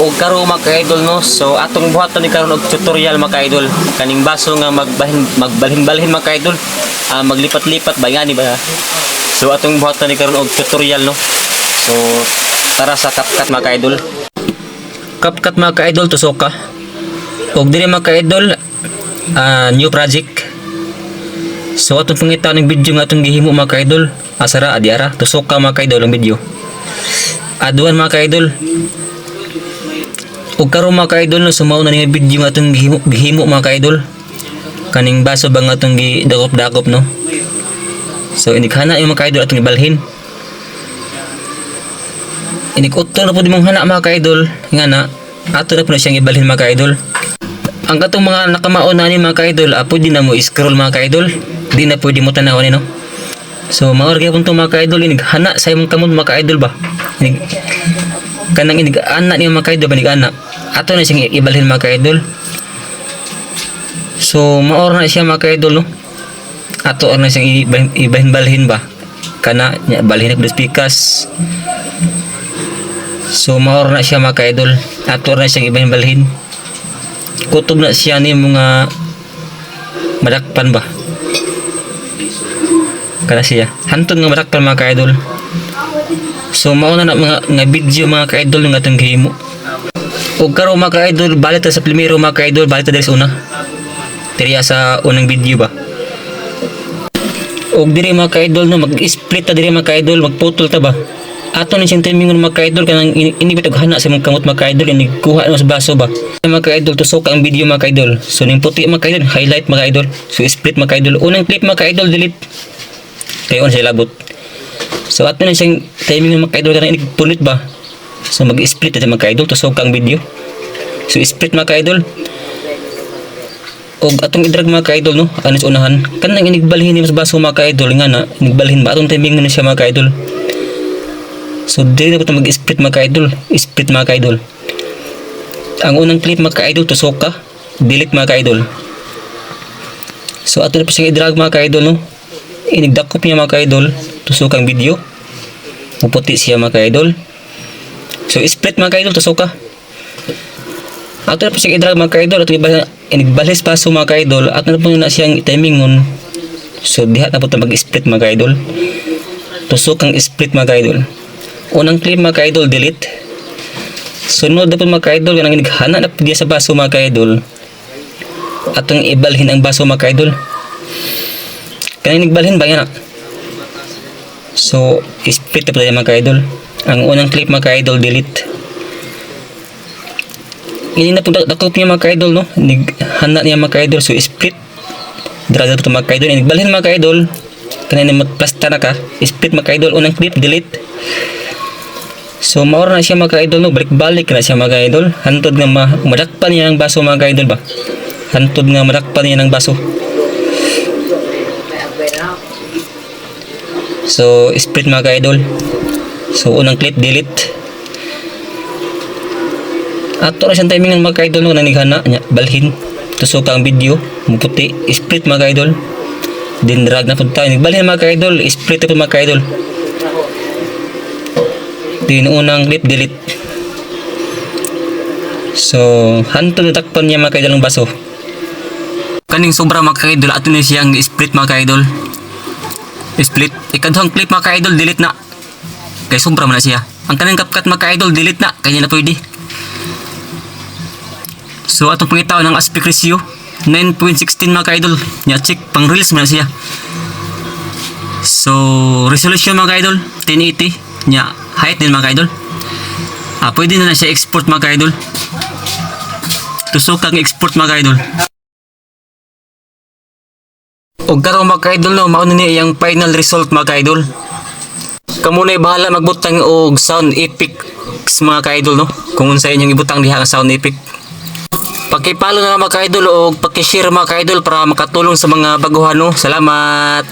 og karo mga ka-idol no. So atong buhaton ni karon og tutorial mga ka-idol. Kaning baso nga magbahin magbalhin-balhin mga ka-idol. Ah, maglipat-lipat ba nga ni ba? So atong buhaton ni karon og tutorial no. So tara sa CapCut mga ka-idol. CapCut mga ka-idol tusok ka. Og diri mga ka-idol ah, new project. So atong pangita ng video nga atong gihimo mga ka-idol. Asara adi ara tusok ka mga ka-idol ang video. Aduan mga ka-idol. Ug karon mga ka-idol no sumaw na ni video nga atong gihimo, gihimo mga ka-idol. Kaning baso ba nga atong gidakop-dakop no. So inighana yung mga ka-idol atong ibalhin. Inikutol na po di mong hana mga ka-idol. Nga na, ato na po na siyang ibalhin mga ka-idol. Ang katong mga nakamaon na ni mga ka-idol, ah, pwede na mo scroll mga ka-idol. Di na pwede mo tanaw ni no. So maor kay punto mga ka-idol inig hana sa imong kamot mga ka-idol ba. Inig kanang inig ana ni mga ka-idol ba inig ana. Ato na siyang ibalhin mga ka-idol. So maor na siya mga ka-idol no. Ato na siyang ibalhin, balhin ba. Kana nya balhin og pikas. So maor na siya mga ka-idol. Ato na siyang ibalhin balhin. Kutob na siya ni mga madakpan ba. Kana siya. Hantod nga madakpan mga ka-idol. So mauna na mga nga video mga ka-idol nga atong gihimo. Ug karo mga ka-idol balit ta sa primero mga ka-idol balit ta diri sa una. Diri sa unang video ba. Og diri mga ka-idol no mag-split ta diri mga ka-idol magputol ta ba. Ato ni siyang timing mga ka-idol kanang ini- inibit og hana sa mga kamot mga ka-idol ini kuha no sa baso ba. Mga ka-idol tusok ang video mga ka-idol. So ning puti mga ka-idol highlight mga ka-idol. So split mga ka-idol. Unang clip mga ka-idol delete. Kayo siya labot. So ato na siyang timing ng mga ka-idol kanang ini punit ba. So mag-split ito mga ka-idol tusok ang video. So split mga ka-idol. Og atong idrag mga ka-idol no, anis unahan. Kanang inigbalhin ni mas baso mga ka-idol nga na, inigbalhin ba atong timing na siya mga ka-idol. So dili na ito mag-split mga ka-idol, split mga ka-idol. Ang unang clip mga ka-idol tusok ka, delete mga ka-idol. So ato na po siyang idrag mga ka-idol no. Inigdakop niya mga ka-idol, tusok ang video. Muputi siya mga ka-idol. So split mga ka-idol tusok ka. Ato na po siyang idrag mga ka-idol at inigbalis pa sa mga ka-idol at na po na siyang timingon. So diha na po mag-split mga ka-idol. Tusok ang split mga ka-idol. Unang clip mga ka-idol delete. Sunod na po mga ka-idol kanang inighana na po sa baso mga ka-idol. Atong ibalhin ang baso mga ka-idol. Kanang inigbalhin ba yan? So, split na tayo mga ka-idol. Ang unang clip mga ka-idol delete. Ini na po dakop niya mga ka-idol no. Hana niya mga ka-idol so split. Draga po mga ka-idol. Inigbalhin mga ka-idol. Kanina magplasta na ka. Split mga ka-idol. Unang clip delete. So maura na siya mga ka-idol no. Balik-balik na siya mga ka-idol. Hantod nga ma madakpan niya ng baso mga ka-idol ba. Hantod nga madakpan niya ng baso. So split mga ka-idol. So unang clip delete. Ato na siyang timing ng mga ka-idol no, nanighana niya, balhin. Tusok ang video, muputi, split mga ka-idol. Din drag na punta. Balhin mga ka-idol, split po mga ka-idol. Din unang clip, delete. So, hantod na takpan niya mga ka-idol ng baso. Kaning sobra mga ka-idol, ato na siyang split mga ka-idol. Split. Ikadhang clip mga ka-idol, delete na. Kaya sobra man na siya. Ang kanang kapkat mga ka-idol, delete na. Kanya na pwede. So atong pangitaw ng aspect ratio 9.16 mga ka-idol. Nya check pang reels man na siya. So resolution mga ka-idol 1080 nya height din mga ka-idol. Ah pwede na na siya export mga ka-idol. Tusok kang export mga ka-idol. Og karon mga ka-idol no, mao ni iyang final result mga ka-idol. Kamo na bahala magbutang og sound effects mga ka-idol no. Kung unsa inyong ibutang diha nga sound effect. Pakipalo na mga ka-idol o pakishare mga ka-idol para makatulong sa mga baguhan no. Salamat!